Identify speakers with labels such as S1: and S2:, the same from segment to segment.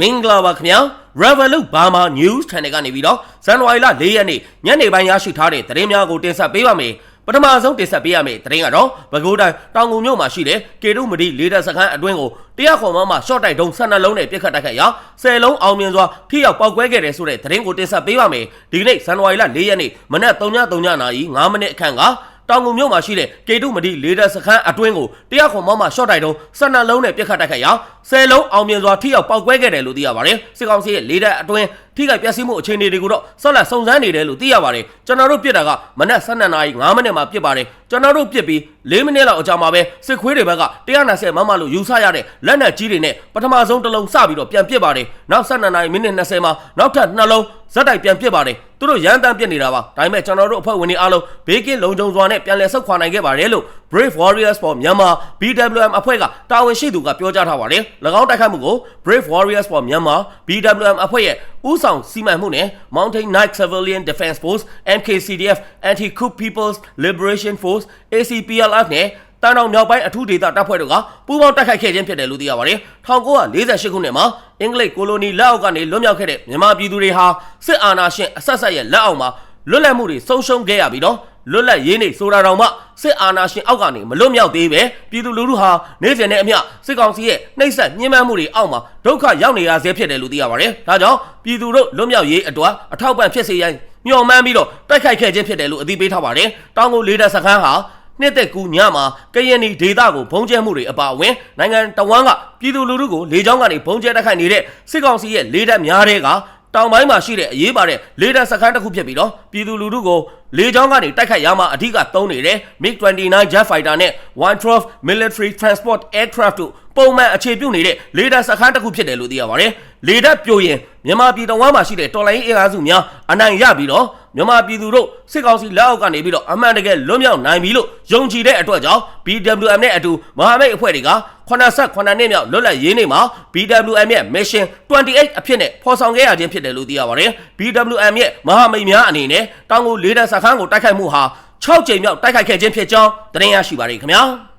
S1: မင်္ဂလာပါခင်ဗျာ Revolut Burma News Channel ကနေပြီးတော့ဇန်နဝါရီလ၄ရက်နေ့ညနေပိုင်းရရှိထားတဲ့သတင်းများကိုတင်ဆက်ပေးပါမယ်ပထမဆုံးတင်ဆက်ပေးရမယ့်သတင်းကတော့ပဲခူးတိုင်းတောင်ငူမြို့မှာရှိတဲ့ကေတုမဒီလေတပ်စခန်းအတွင်းကိုတရားခွန်မမှာ short တိုက်တုံး12လုံးနဲ့ပြစ်ခတ်တိုက်ခတ်ရာ10လုံးအောင်မြင်စွာထိရောက်ပောက်ကွဲခဲ့တယ်ဆိုတဲ့သတင်းကိုတင်ဆက်ပေးပါမယ်ဒီကနေ့ဇန်နဝါရီလ၄ရက်နေ့မနက်3:03နာရီ9မိနစ်အခန့်ကတောင်ငူမြို့မှာရှိတဲ့ကေတုမဒီလေတပ်စခန်းအတွင်းကိုတရားခွန်မမှာ short တိုက်တုံး12လုံးနဲ့ပြစ်ခတ်တိုက်ခတ်ရာ 10လုံးအောင်မြင်စွာထိရောက်ပောက်ကွဲခဲ့တယ်လို့သိရပါတယ်စစ်ကောင်စီရဲ့လေတပ်အတွင်းထိခိုက်ပျက်စီးမှုအခြေအနေတွေကိုတော့ဆက်လက်စုံစမ်းနေတယ်လို့သိရပါတယ်ကျွန်တော်တို့ပြစ်တာကမနက်12နာရီ9မိနစ်မှာပြစ်ပါတယ်ကျွန်တော်တို့ပြစ်ပြီး4မိနစ်လောက်အကြာမှာပဲစစ်ခွေးတွေဘက်က120မမလို့ယူဆရတဲ့လက်နက်ကြီးတွေနဲ့ပထမဆုံးတစ်လုံးစပြီးတော့ပြန်ပြစ်ပါတယ်နောက်12နာရီမိနစ်20မှာနောက်ထပ်2လုံးဇက်တိုက်ပြန်ပြစ်ပါတယ်သူတို့ရန်တမ်းပြစ်နေတာပါဒါပေမဲ့ကျွန်တော်တို့အဖွဲ့ဝင်တွေအားလုံးဘေးကင်းလုံခြုံစွာနဲ့ပြန်လည်ဆုတ်ခွာနိုင်ခဲ့ပါတယ်လို့ Brave Warriors for Myanmar BWM အဖွဲ့ကတာဝန်ရှိသူကပြောကြားထားပါတယ်၎င်းတိုက်ခိုက်မှုကို Brave Warriors for Myanmar BWM အဖွဲ့ရဲ့ဦးဆောင်စီမံမှုနဲ့ Mountain Knight Civilian Defense Force MKCDF Anti-Coup People's Liberation Force ACPLF နဲ့တန်တောင်မြောက်ပိုင်းအထူးဒေသတပ်ဖွဲ့တို့ကပူးပေါင်းတိုက်ခိုက်ခဲ့ခြင်းဖြစ်တယ်လို့သိရပါတယ်။1948ခုနှစ်မှာအင်္ဂလိပ်ကိုလိုနီလက်အောက်ကနေလွတ်မြောက်ခဲ့တဲ့မြန်မာပြည်သူတွေဟာစစ်အာဏာရှင်အဆက်ဆက်ရဲ့လက်အောက်မှာလွတ်လပ်မှုတွေဆုံးရှုံးခဲ့ရပြီးတော့ လွတ်လပ်ရေးနေဆိုတာတောင်မှစစ်အာဏာရှင်အောက်ကနေမလွတ်မြောက်သေးပဲပြည်သူလူထုဟာနေ့စဉ်နဲ့အမျှစစ်ကောင်စီရဲ့နှိပ်စက်ညှဉ်းပန်းမှုတွေအောက်မှာဒုက္ခရောက်နေရဆဲဖြစ်တယ်လို့သိရပါတယ်။ဒါကြောင့်ပြည်သူတို့လွတ်မြောက်ရေးအတွက်အထောက်ပံ့ဖြစ်စေရန်မျှော်မှန်းပြီးတော့တိုက်ခိုက်ခဲ့ခြင်းဖြစ်တယ်လို့အသိပေးထားပါတယ်။တောင်ကိုလေးတပ်စခန်းဟာနှစ်သက်ကူညမှာကရင်နီဒေသကိုဘုံကျဲမှုတွေအပါအဝင်နိုင်ငံတော်ဝန်ကပြည်သူလူထုကိုလေကြောင်းကနေဘုံကျဲတိုက်ခိုက်နေတဲ့စစ်ကောင်စီရဲ့လေးတပ်များတဲ့ကတောင်ပိုင်းမှာရှိတဲ့အရေးပါတဲ့လေတပ်စခန်းတစ်ခုဖြစ်ပြီးတော့ပြည်သူလူထုကို လေကြောင်းကနေတိုက်ခိုက်ရမှာအဓိကသုံးနေတဲ့ MiG-29 Jet Fighter နဲ့112 Military Transport Aircraft တို့ပုံမှန်အခြေပြုနေတဲ့လေတပ်စခန်းတစ်ခုဖြစ်တယ်လို့သိရပါတယ်။လေတပ်ပြိုရင်မြန်မာပြည်တော်ဝမ်းမှာရှိတဲ့တော်လိုင်းအင်အားစုများအနိုင်ရပြီးတော့ မြန်မာပြည်သူတို့စစ်ကောင်စီလက်အောက်ကနေပြီးတော့အမှန်တကယ်လွတ်မြောက်နိုင်ပြီလို့ယုံကြည်တဲ့အတွက်ကြောင့် BWM နဲ့အတူမဟာမိတ်အဖွဲ့တွေက89နှစ်မြောက်လွတ်လပ်ရေးနေ့မှာ BWM ရဲ့ Mission 28အဖြစ်နဲ့ဖော်ဆောင်ခဲ့ရခြင်းဖြစ်တယ်လို့သိရပါတယ်။ BWM ရဲ့မဟာမိတ်များအနေနဲ့တောင်ကိုလေးတပ်စခန်းကိုတိုက်ခိုက်မှုဟာ6ကြိမ်မြောက်တိုက်ခိုက်ခဲ့ခြင်းဖြစ်ကြောင်းသတင်းရရှိပါရခင်ဗျာ။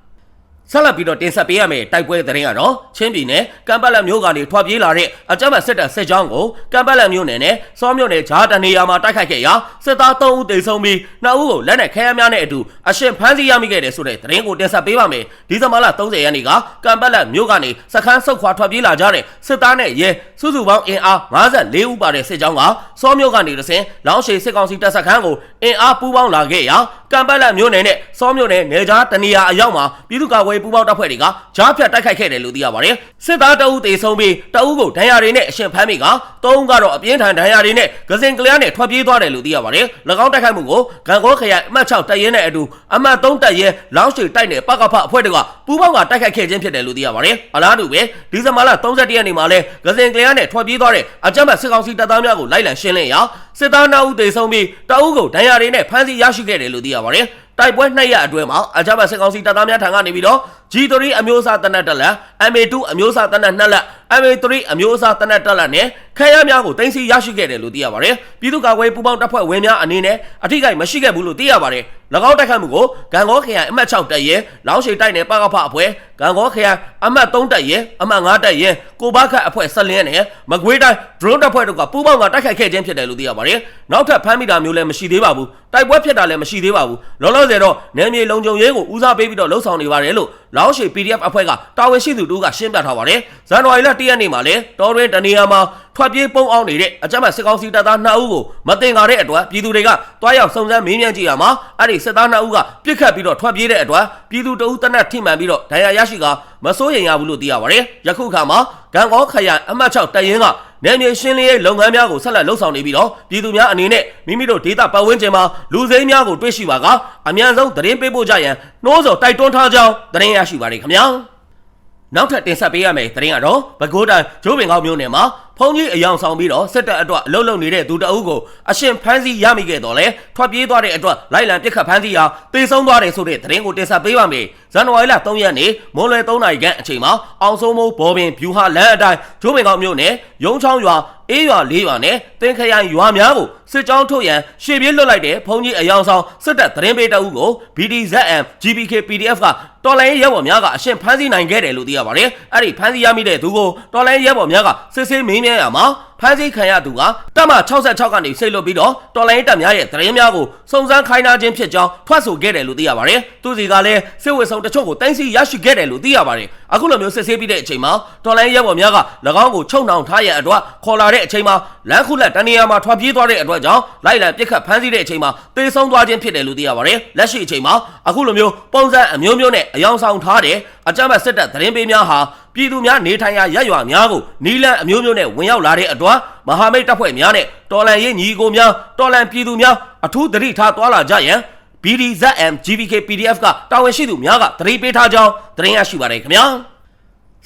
S1: ဆက်လက်ပြီးတော့တင်ဆက်ပေးရမယ့်တိုက်ပွဲသတင်းကတော့ချင်းပြည်နယ်ကမ်ပက်လက်မြို့ကနေထွက်ပြေးလာတဲ့အကြမ်းဖက်စစ်တပ်စစ်ကြောင်းကိုကမ်ပက်လက်မြို့နယ်နဲ့စောမြို့နယ်ဂျားတနေရာမှာတိုက်ခိုက်ခဲ့ရာစစ်သား3ဦးသေဆုံးပြီး2ဦးကိုလက်နက်ခဲယမ်းများနဲ့အတူအရှင်ဖမ်းဆီးရမိခဲ့တယ်ဆိုတဲ့သတင်းကိုတင်ဆက်ပေးပါမယ်ဒီဇင်ဘာလ30ရက်နေ့ကကမ်ပက်လက်မြို့ကနေစခန်းဆုတ်ခွာထွက်ပြေးလာကြတဲ့စစ်သားနဲ့ရဲစုစုပေါင်းအင်အား54ဦးပါတဲ့စစ်ကြောင်းကစောမြို့ကနေတဆင်လောင်းရှည်စစ်ကောင်စီတပ်စခန်းကိုအင်အားပူးပေါင်းလာခဲ့ရာကမ်ပက်လက်မြို့နယ်နဲ့စောမြို့နယ်နယ်ကြားတနေရာအရောက်မှာပြည်သူ့ကာကွယ်ပူးပေါင်းတပ်ဖွဲ့တွေကဂျားဖြတ်တိုက်ခိုက်ခဲ့တယ်လို့သိရပါတယ်စစ်သားတအုပ်တေဆုံးပြီးတအုပ်ကိုဒဏ်ရာတွေနဲ့အရှင်ဖမ်းမိကသုံးကတော့အပြင်းထန်ဒဏ်ရာတွေနဲ့ဂစင်ကလျားနဲ့ထွက်ပြေးသွားတယ်လို့သိရပါတယ်၎င်းတိုက်ခိုက်မှုကိုဂန်ကောခရိုင်အမှတ်6တပ်ရင်းနဲ့အတူအမှတ်3တပ်ရင်းလောင်းရှည်တိုက်နယ်ပကဖအဖွဲ့တွေကပူးပေါင်းကတိုက်ခိုက်ခဲ့ခြင်းဖြစ်တယ်လို့သိရပါတယ်အလားတူပဲဒီဇင်ဘာလ31ရက်နေ့မှာလဲဂစင်ကလျားနဲ့ထွက်ပြေးသွားတဲ့အကြမ်းဖက်စစ်ကောင်စီတပ်သားများကိုလိုက်လံရှင်းလင်းရာစစ်သား2ဦးတေဆုံးပြီးတအုပ်ကိုဒဏ်ရာတွေနဲ့ဖမ်းဆီးရရှိခဲ့တယ်လို့သိရပါတယ် တိုက်ပွဲနှစ်ရက်အတွင်းမှာအကြမ်းဖက်စစ်ကောင်စီတပ်သားများထံကနေပြီးတော့ G3 အမျိုးအစားတနက်တက်လက် MA2 အမျိုးအစားတနက်နှစ်လက် MA3 အမျိုးအစားတနက်တက်လက်နဲ့ ခဲရများကိုတင်စီရရှိခဲ့တယ်လို့သိရပါတယ်။ပြည်သူ့ကာကွယ်ပူးပေါင်းတပ်ဖွဲ့ဝင်များအနေနဲ့အထိကိမရှိခဲ့ဘူးလို့သိရပါတယ်။၎င်းတိုက်ခိုက်မှုကိုဂံကောခရိုင်အမှတ်6တပ်ရဲလောင်းရှိတိုက်နယ်ပကဖအဖွဲ့ဂံကောခရိုင်အမှတ်3တပ်ရဲအမှတ်5တပ်ရဲကိုဘခတ်အဖွဲ့ဆက်လင်းနဲ့မကွေးတိုင်း drone တပ်ဖွဲ့တို့ကပူးပေါင်းကတိုက်ခိုက်ခဲ့ခြင်းဖြစ်တယ်လို့သိရပါတယ်။နောက်ထပ်ဖမ်းမိတာမျိုးလည်းမရှိသေးပါဘူး။တိုက်ပွဲဖြစ်တာလည်းမရှိသေးပါဘူး။လောလောဆယ်တော့နယ်မြေလုံခြုံရေးကိုဦးစားပေးပြီးတော့လှုပ်ဆောင်နေပါတယ်လို့လောင်းရှိ PDF အဖွဲ့ကတာဝန်ရှိသူတို့ကရှင်းပြထားပါတယ်။ဇန်နဝါရီလ1ရက်နေ့မှာလည်းတော်တွင်တနေရာမှာထွက်ပြေးပုံအောင်နေတဲ့အကြမ်းဖက်စစ်ကောင်စီတပ်သား2ဦးကိုမတင်ကားတဲ့အတွက်ပြည်သူတွေကတွားရောက်စုံစမ်းမေးမြန်းကြည့်ရမှာအဲ့ဒီစစ်သား2ဦးကပြစ်ခတ်ပြီးတော့ထွက်ပြေးတဲ့အတွက်ပြည်သူတအုပ်တနက်ထိမှန်ပြီးတော့ဒဏ်ရာရရှိကမစိုးရိမ်ရဘူးလို့သိရပါတယ်။ယခုခါမှာဂံကောခရိုင်အမှတ်6တရင်က နယ်မြေရှင်းလင်းရေးလုပ်ငန်းများကိုဆက်လက်လှုပ်ဆောင်နေပြီးတော့ပြည်သူများအနေနဲ့မိမိတို့ဒေသပတ်ဝန်းကျင်မှာလူစိမ်းများကိုတွေ့ရှိပါကအမြန်ဆုံးသတင်းပေးပို့ကြရန်နှိုးဆော်တိုက်တွန်းထားကြောင်းသတင်းရရှိပါတယ်ခင်ဗျာ။နောက်ထပ်တင်ဆက်ပေးရမယ့်သတင်းကတော့ပဲခူးတိုင်းကျိုးပင်ကောက်မြို့နယ်မှာဖုန်ကြီးအယောင်ဆောင်ပြီးတော့စစ်တပ်အတွက်အလုတ်လုံနေတဲ့သူတအုပ်ကိုအရှင်ဖမ်းဆီးရမိခဲ့တော့လဲထွက်ပြေးသွားတဲ့အတွက်လိုက်လံပစ်ခတ်ဖမ်းဆီးရာတေဆုံးသွားတယ်ဆိုတဲ့သတင်းကိုတင်ဆက်ပေးပါမယ်။ဇန်နဝါရီလ3ရက်နေ့မွန်းလွယ်3နာရီခန့်အချိန်မှာအောင်စိုးမိုးဘော်ပင်ဖြူဟာလမ်းအတိုင်းကျိုးပင်ကောက်မြို့နယ်ရုံချောင်းရွာအေးရွာလေးရွာနဲ့တင်ခရိုင်ရွာများကိုစစ်ကြောင်းထုတ်ရန်ရှေ့ပြေးလွတ်လိုက်တဲ့ဘုံကြီးအယောင်ဆောင်စစ်တပ်သတင်းပေးတအုပ်ကို BDZM GBK PDF ကတော်လိုင်းရဲဘော်များကအရှင်ဖမ်းဆီးနိုင်ခဲ့တယ်လို့သိရပါတယ်။အဲ့ဒီဖမ်းဆီးရမိတဲ့သူကိုတော်လိုင်းရဲဘော်များကစစ်ဆေးမင်းမြန်းရမှာ ဖမ်းဆီးခံရသူကတပ်မ66ကနေစိတ်လွတ်ပြီးတော့တော်လိုင်းတပ်များရဲ့သတင်းများကိုစုံစမ်းခိုင်းနာခြင်းဖြစ်ကြောင်းထွက်ဆိုခဲ့တယ်လို့သိရပါတယ်။သူစီကလည်းစစ်ဝတ်ဆောင်တချို့ကိုတိုင်းစီရရှိခဲ့တယ်လို့သိရပါတယ်။အခုလိုမျိုးစစ်ဆေးပြီးတဲ့အချိန်မှာတော်လိုင်းရဲဘော်များက၎င်းကိုချုပ်နှောင်ထားရန်အတွက်ခေါ်လာတဲ့အချိန်မှာလမ်းခုလက်တနေရာမှာထွက်ပြေးသွားတဲ့အတွက်ကြောင့်လိုက်လံပြစ်ခတ်ဖမ်းဆီးတဲ့အချိန်မှာတေဆုံးသွားခြင်းဖြစ်တယ်လို့သိရပါတယ်။လက်ရှိအချိန်မှာအခုလိုမျိုးပုံစံအမျိုးမျိုးနဲ့အယောင်ဆောင်ထားတဲ့အကြမ်းဖက်စစ်တပ်သတင်းပေးများဟာ ပြည်သူများနေထိုင်ရာရပ်ရွာများကိုနီလန်အမျိုးမျိုးနဲ့ဝင်ရောက်လာတဲ့အတွက်မဟာမိတ်တပ်ဖွဲ့များနဲ့တော်လန်ရေးညီကိုများတော်လန်ပြည်သူများအထူးသတိထားသွားလာကြရန် BDZM GBK PDF ကတာဝန်ရှိသူများကသတိပေးထားကြောင်းသတင်းရရှိပါတယ်ခင်ဗျာ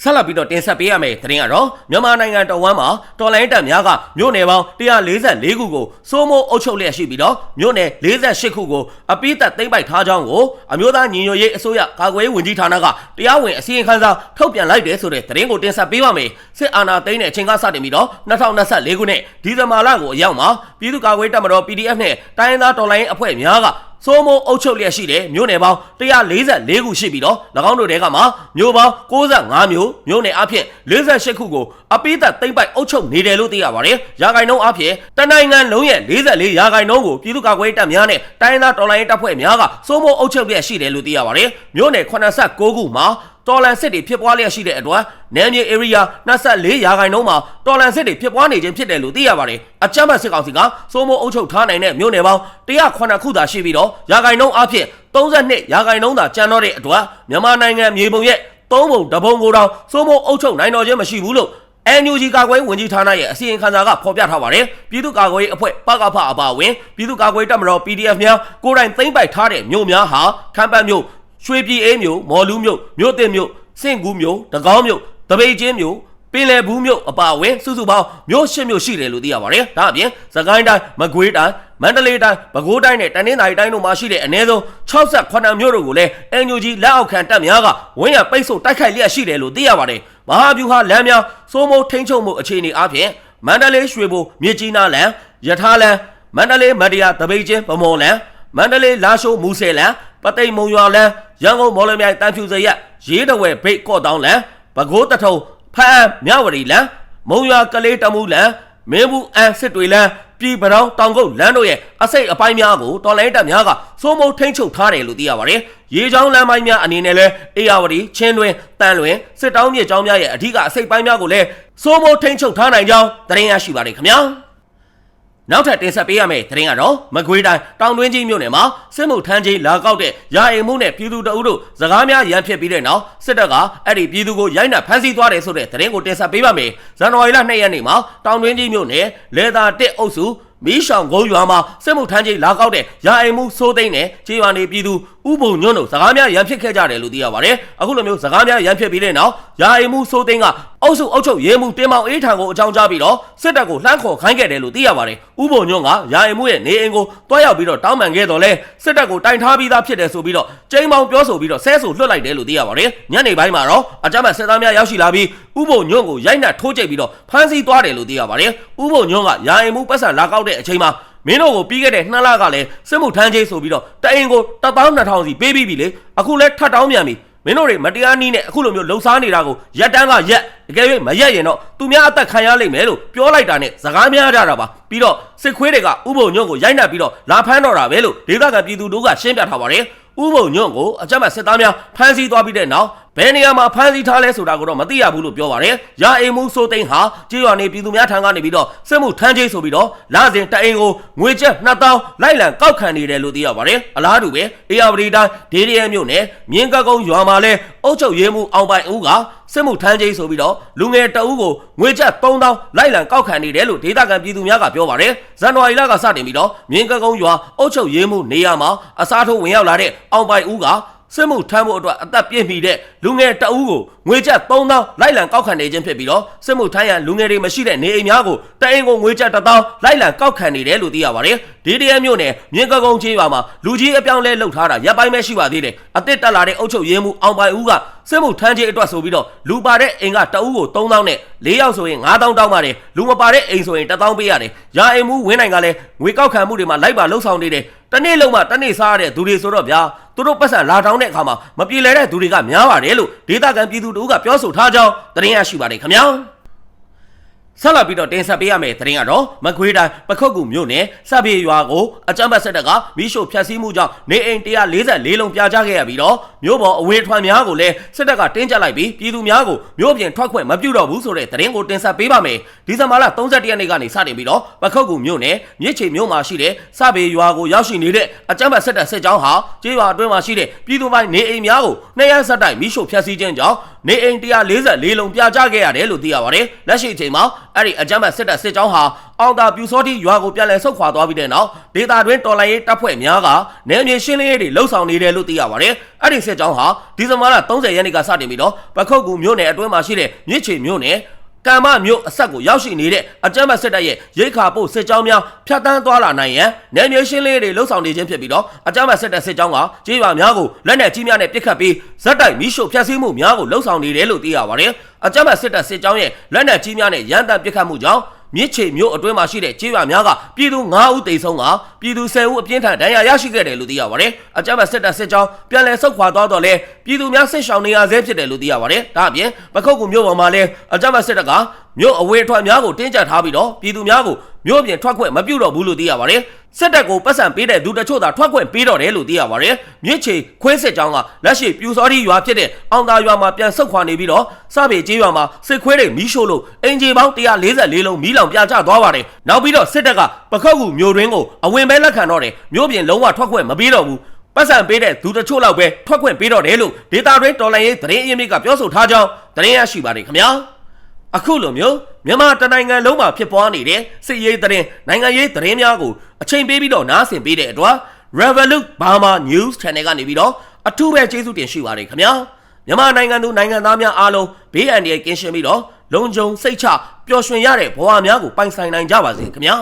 S1: ဆက်လက်ပြီးတော့တင်ဆက်ပေးရမယ့်သတင်းကတော့မြန်မာနိုင်ငံတော်ဝမ်းမှာတော်လိုင်းတပ်များကမြို့နယ်ပေါင်း144ခုကိုစိုးမိုးအုပ်ချုပ်လျက်ရှိပြီးတော့မြို့နယ်48ခုကိုအပိသက်သိမ်းပိုက်ထားကြောင်းကိုအမျိုးသားညီညွတ်ရေးအစိုးရကာကွယ်ရေးဝန်ကြီးဌာနကတရားဝင်အစည်းအဝေးခန်းစာထုတ်ပြန်လိုက်တယ်ဆိုတဲ့သတင်းကိုတင်ဆက်ပေးပါမယ်စစ်အာဏာသိမ်းတဲ့အချိန်ကစတင်ပြီးတော့2024ခုနှစ်ဒီဇင်ဘာလကိုအရောက်မှာပြည်သူ့ကာကွယ်ရေးတပ်မတော် PDF နဲ့တိုင်းရင်းသားတော်လိုင်းအဖွဲ့များက စိုးမိုးအုပ်ချုပ်လျက်ရှိတဲ့မြို့နယ်ပေါင်း144ခုရှိပြီးတော့၎င်းတို့တဲကမှမြို့ပေါင်း65မြို့မြို့နယ်အဖြစ်48ခုကိုအပိသက်သိမ့်ပိုက်အုပ်ချုပ်နေတယ်လို့သိရပါတယ်။ရာဂိုင်နှုန်းအဖြစ်တနိုင်ငံလုံးရဲ့44ရာဂိုင်နှုန်းကိုပြည်သူ့ကာကွယ်ရေးတပ်များနဲ့တိုင်းရင်းသားတော်လှန်ရေးတပ်ဖွဲ့များကစိုးမိုးအုပ်ချုပ်လျက်ရှိတယ်လို့သိရပါတယ်။မြို့နယ်89ခုမှာ တော်လန်စစ်တွေဖြစ်ပွားလျက်ရှိတဲ့အတွက်နယ်မြေ area 24ရာခိုင်နှုန်းမှာတော်လန်စစ်တွေဖြစ်ပွားနေခြင်းဖြစ်တယ်လို့သိရပါတယ်။အကြမ်းဖက်စစ်ကောင်စီကစိုးမိုးအုပ်ချုပ်ထားနိုင်တဲ့မြို့နယ်ပေါင်း109ခုသာရှိပြီးတော့ရာခိုင်နှုန်းအဖြစ်32ရာခိုင်နှုန်းသာကျန်တော့တဲ့အတွက်မြန်မာနိုင်ငံမြေပုံရဲ့သုံးပုံတစ်ပုံကိုတောင်စိုးမိုးအုပ်ချုပ်နိုင်တော်ခြင်းမရှိဘူးလို့ NUG ကာကွယ်ဝင်ကြီးဌာနရဲ့အစီရင်ခံစာကဖော်ပြထားပါတယ်။ပြည်သူ့ကာကွယ်ရေးအဖွဲ့ပကဖအပါအဝင်ပြည်သူ့ကာကွယ်တပ်မတော် PDF များကိုယ်တိုင်သိမ့်ပိုက်ထားတဲ့မြို့များဟာခမ်းပတ်မြို့ ရွှေပြည်အေးမြို့မော်လူးမြို့မြို့တင်မြို့စင့်ကူးမြို့တကောင်းမြို့တပိတ်ချင်းမြို့ပင်လယ်ဘူးမြို့အပါအဝင်စုစုပေါင်းမြို့ရှစ်မြို့ရှိတယ်လို့သိရပါတယ်။ဒါအပြင်စကိုင်းတိုင်းမကွေးတိုင်းမန္တလေးတိုင်းပဲခူးတိုင်းနဲ့တနင်္သာရီတိုင်းတို့မှာရှိတဲ့အနည်းဆုံး68မြို့တို့ကိုလည်း NUG လက်အောက်ခံတပ်များကဝင်းရပိတ်ဆို့တိုက်ခိုက်လျက်ရှိတယ်လို့သိရပါတယ်။မဟာဗျူဟာလမ်းများစိုးမိုးထိန်းချုပ်မှုအခြေအနေအပြင်မန္တလေးရွှေဘိုမြစ်ကြီးနားလမ်းယထာလမ်းမန္တလေးမတ္တရာတပိတ်ချင်းဗမော်လမ်းမန္တလေးလာရှိုးမူဆယ်လမ်း ပသိမ်မုံရွာလမ်းရန်ကုန်မော်လမြိုင်တန်ဖြူစရက်ရေးတဝဲဘိတ်ကော့တောင်းလမ်းပဲခူးတထုံဖအံမြဝတီလမ်းမုံရွာကလေးတမှုလမ်းမင်းဘူးအန်စစ်တွေလမ်းပြည်ပတောင်တောင်ကုတ်လမ်းတို့ရဲ့အစိတ်အပိုင်းများကိုတော်လိုင်းတပ်များကစိုးမိုးထိန်းချုပ်ထားတယ်လို့သိရပါတယ်။ရေချောင်းလမ်းပိုင်းများအနေနဲ့လည်းအေယာဝတီချင်းတွင်တန်လွင်စစ်တောင်းမြေချောင်းများရဲ့အဓိကအစိတ်ပိုင်းများကိုလည်းစိုးမိုးထိန်းချုပ်ထားနိုင်ကြောင်းသတင်းရရှိပါတယ်ခင်ဗျာ။ နောက်ထပ်တင်ဆက်ပေးရမယ့်သတင်းကတော့မကွေးတိုင်းတောင်တွင်းကြီးမြို့နယ်မှာစစ်မှုထမ်းကြီးလာကောက်တဲ့ရာအိမ်မှုနဲ့ပြည်သူတအုပ်တို့စကားများရန်ဖြစ်ပြီးတဲ့နောက်စစ်တပ်ကအဲ့ဒီပြည်သူကိုရိုက်နှက်ဖမ်းဆီးသွားတယ်ဆိုတဲ့သတင်းကိုတင်ဆက်ပေးပါမယ်။ဇန်နဝါရီလ2ရက်နေ့မှာတောင်တွင်းကြီးမြို့နယ်လေသာတစ်အုပ်စုမီးရှောင်ကုန်းရွာမှာစစ်မှုထမ်းကြီးလာကောက်တဲ့ရာအိမ်မှုစိုးသိန်းနဲ့ခြေရွာနေပြည်သူဥပုံညွန့်တို့စကားများရန်ဖြစ်ခဲ့ကြတယ်လို့သိရပါတယ်။အခုလိုမျိုးစကားများရန်ဖြစ်ပြီးတဲ့နောက်ရာအိမ်မှုစိုးသိန်းကအုပ်စုအုပ်ချုပ်ရေးမှုတင်မောင်အေးထံကိုအကြောင်းကြားပြီးတော့စစ်တပ်ကိုလှမ်းခေါ်ခိုင်းခဲ့တယ်လို့သိရပါတယ်။ဥပုံညွန့်ကရာအိမ်မှုရဲ့နေအိမ်ကိုတွားရောက်ပြီးတော့တောင်းပန်ခဲ့တော့လဲစစ်တပ်ကိုတိုင်ထားပြီးသားဖြစ်တယ်ဆိုပြီးတော့ကျိန်းမောင်ပြောဆိုပြီးတော့ဆဲဆိုလွှတ်လိုက်တယ်လို့သိရပါတယ်။ညနေပိုင်းမှာတော့အကြမ်းဖက်စစ်သားများရောက်ရှိလာပြီးဥပုံညွန့်ကိုရိုက်နှက်ထိုးကျိတ်ပြီးတော့ဖမ်းဆီးသွားတယ်လို့သိရပါတယ်။ဥပုံညွန့်ကရာအိမ်မှုပတ်စံလာကောက်တဲ့အချိန်မှာ မင်းတို့ကိုပြီးခဲ့တဲ့နှစ်လကလည်းစစ်မှုထမ်းချင်းဆိုပြီးတော့တအိမ်ကို12000စီပေးပြီးပြီလေအခုလဲထပ်တောင်းပြန်ပြီမင်းတို့တွေမတရားနည်းနဲ့အခုလိုမျိုးလှုပ်ရှားနေတာကိုရက်တန်းကရက်တကယ်၍မရက်ရင်တော့သူများအသက်ခံရလိမ့်မယ်လို့ပြောလိုက်တာနဲ့စကားများကြတာပါပြီးတော့စစ်ခွေးတွေကဥပုံညွန့်ကိုရိုက်နှက်ပြီးတော့လာဖမ်းတော့တာပဲလို့ဒေသခံပြည်သူတို့ကရှင်းပြထားပါတယ်ဥပုံညွန့်ကိုအကြမ်းဖက်စစ်သားများဖမ်းဆီးသွားပြီးတဲ့နောက် ဘယ်နေရာမှာဖမ်းဆီးထားလဲဆိုတာကိုတော့မသိရဘူးလို့ပြောပါတယ်။ရာအိမ်မှုစိုးသိန်းဟာကြေးရွာနေပြည်သူများထံကနေပြီးတော့စစ်မှုထမ်းချင်းဆိုပြီးတော့လာစဉ်တအိမ်ကိုငွေကျပ်2000လိုက်လံကောက်ခံနေတယ်လို့သိရပါတယ်။အလားတူပဲအေယာဝတီတိုင်းဒေဒီရဲမြို့နယ်မြင်းကကုန်းရွာမှာလဲအုတ်ချုပ်ရဲမှုအောင်ပိုင်ဦးကစစ်မှုထမ်းချင်းဆိုပြီးတော့လူငယ်တအုပ်ကိုငွေကျပ်3000လိုက်လံကောက်ခံနေတယ်လို့ဒေသခံပြည်သူများကပြောပါတယ်။ဇန်နဝါရီလကစတင်ပြီးတော့မြင်းကကုန်းရွာအုတ်ချုပ်ရဲမှုနေရာမှာအစားထိုးဝင်ရောက်လာတဲ့အောင်ပိုင်ဦးက စစ်မှုထမ်းဖို့အတွက်အသက်ပြည့်မီတဲ့လူငယ်တအူးကိုငွေကျပ်3000လိုက်လံကောက်ခံနေခြင်းဖြစ်ပြီးတော့စစ်မှုထမ်းရန်လူငယ်တွေမရှိတဲ့နေအိမ်များကိုတအိမ်ကိုငွေကျပ်1000လိုက်လံကောက်ခံနေတယ်လို့သိရပါတယ်ဒီတရမျိုးနဲ့မြင်းကကုန်းချေးပါမှာလူကြီးအပြောင်းလဲလှုပ်ထားတာရပ်ပိုင်းပဲရှိပါသေးတယ်အစ်စ်တက်လာတဲ့အုပ်ချုပ်ရေးမှုအောင်ပိုင်ဦးကစစ်မှုထမ်းခြင်းအတွက်ဆိုပြီးတော့လူပါတဲ့အိမ်ကတအူးကို3000နဲ့၄ယောက်ဆိုရင်9000တောင်းပါတယ်လူမပါတဲ့အိမ်ဆိုရင်1000ပေးရတယ်ရာအိမ်မှုဝင်းနိုင်ကလည်းငွေကောက်ခံမှုတွေမှာလိုက်ပါလှုပ်ဆောင်နေတယ်တနေ့လုံးမှတနေ့စားရတဲ့သူတွေဆိုတော့ဗျာ သူတို့ပတ်စံလာတောင်းတဲ့အခါမှာမပြေလည်တဲ့သူတွေကများပါတယ်လို့ဒေသခံပြည်သူတို့ကပြောဆိုထားကြောင်းသတင်းရရှိပါတယ်ခင်ဗျာ ဆက်လက်ပြီးတော့တင်ဆက်ပေးရမယ့်သတင်းကတော့မကွေးတိုင်းပခုတ်ကူမြို့နယ်စပြေရွာကိုအကြမ်းဖက်စစ်တပ်ကမိရှို့ဖျက်ဆီးမှုကြောင့်နေအိမ်144လုံးပြာကျခဲ့ရပြီးတော့မြို့ပေါ်အဝေးထွန်းများကိုလည်းစစ်တပ်ကတင်းကျပ်လိုက်ပြီးပြည်သူများကိုမြို့ပြင်ထွက်ခွင့်မပြုတော့ဘူးဆိုတဲ့သတင်းကိုတင်ဆက်ပေးပါမယ်ဒီဇင်ဘာလ31ရက်နေ့ကနေစတင်ပြီးတော့ပခုတ်ကူမြို့နယ်မြစ်ချေမြို့မှာရှိတဲ့စပြေရွာကိုရောက်ရှိနေတဲ့အကြမ်းဖက်စစ်တပ်စစ်ကြောင်းဟာကျေးရွာအတွင်းမှာရှိတဲ့ပြည်သူပိုင်းနေအိမ်များကိုနှစ်ရက်ဆက်တိုက်မိရှို့ဖျက်ဆီးခြင်းကြောင့်နေအိမ်144လုံးပြာကျခဲ့ရတယ်လို့သိရပါတယ်လက်ရှိအချိန်မှာအဲ့ဒီအကြမ်းဖက်စစ်တပ်စစ်ကြောင်းဟာအောင်တာပြူစောတိရွာကိုပြန်လည်ဆုတ်ခွာသွားပြီးတဲ့နောက်ဒေတာတွင်တော်လိုင်းရေးတပ်ဖွဲ့များကနေမြေရှင်းလင်းရေးတွေလှုပ်ဆောင်နေတယ်လို့သိရပါတယ်အဲ့ဒီစစ်ကြောင်းဟာဒီဇင်ဘာလ30ရက်နေ့ကစတင်ပြီးတော့ပခုတ်ကူမြို့နယ်အတွင်းမှာရှိတဲ့မြစ်ချေမြို့နယ် ကံမမြို့အဆက်ကိုရောက်ရှိနေတဲ့အကြမ်းဖက်စစ်တပ်ရဲ့ရိတ်ခါပို့စစ်ကြောင်းများဖြတ်တန်းသွားလာနိုင်ရန်နယ်မြေရှင်းလင်းရေးတွေလှုပ်ဆောင်နေခြင်းဖြစ်ပြီးတော့အကြမ်းဖက်စစ်တပ်စစ်ကြောင်းကကြေးရွာများကိုလက်နက်ကြီးများနဲ့ပစ်ခတ်ပြီးဇက်တိုက်မီးရှို့ဖျက်ဆီးမှုများကိုလှုပ်ဆောင်နေတယ်လို့သိရပါတယ်အကြမ်းဖက်စစ်တပ်စစ်ကြောင်းရဲ့လက်နက်ကြီးများနဲ့ရန်တပ်ပစ်ခတ်မှုကြောင့်မြစ်ချေမြို့အတွင်းမှာရှိတဲ့ကျေးရွာများကပြည်သူ9ဦးသေဆုံးက ပြည်သူ10ဦးအပြင်းထန်ဒဏ်ရာရရှိခဲ့တယ်လို့သိရပါတယ်။အကြမ်းဖက်စစ်တပ်စစ်ကြောင်းပြန်လည်ဆုတ်ခွာသွားတော့လဲပြည်သူများစစ်ရှောင်နေရဆဲဖြစ်တယ်လို့သိရပါတယ်။ဒါအပြင်ပခုတ်ကူမြို့ပေါ်မှာလည်းအကြမ်းဖက်စစ်တပ်ကမြို့အဝေးထွက်များကိုတင်းကျပ်ထားပြီးတော့ပြည်သူများကိုမြို့ပြင်ထွက်ခွင့်မပြုတော့ဘူးလို့သိရပါတယ်။စစ်တပ်ကိုပတ်စံပေးတဲ့သူတချို့သာထွက်ခွင့်ပေးတော့တယ်လို့သိရပါတယ်။မြစ်ချေခွင်းစစ်ကြောင်းကလက်ရှိပြူစောတိရွာဖြစ်တဲ့အောင်သာရွာမှာပြန်ဆုတ်ခွာနေပြီးတော့စပေကျေးရွာမှာစစ်ခွေးတွေမီးရှို့လို့အင်ဂျီပေါင်း144လုံးမီးလောင်ပြကျသွားပါတယ်။နောက်ပြီးတော့စစ်တပ်ကပခုတ်ကူမြို့တွင်းကိုအဝင်ပဲလက်ခံတော့တယ်။မြို့ပြင်လုံးဝထွက်ခွင့်မပေးတော့ဘူး။ပတ်စံပေးတဲ့သူတချို့လောက်ပဲထွက်ခွင့်ပေးတော့တယ်လို့ဒေတာတွင်းတော်လိုင်းရေးသတင်းအရင်းမြစ်ကပြောဆိုထားကြောင်းသတင်းရရှိပါတယ်ခင်ဗျာ။အခုလိုမျိုးမြန်မာတနိုင်ငံလုံးမှာဖြစ်ပွားနေတဲ့စစ်ရေးသတင်းနိုင်ငံရေးသတင်းများကိုအချိန်ပေးပြီးတော့နားဆင်ပေးတဲ့အတွက် Revolut Burma News Channel ကနေပြီးတော့အထူးပဲကျေးဇူးတင်ရှိပါတယ်ခင်ဗျာမြန်မာနိုင်ငံသူနိုင်ငံသားများအားလုံးဘေးအန္တရာယ်ကင်းရှင်းပြီးတော့လုံခြုံစိတ်ချပျော်ရွှင်ရတဲ့ဘဝများကိုပိုင်ဆိုင်နိုင်ကြပါစေခင်ဗျာ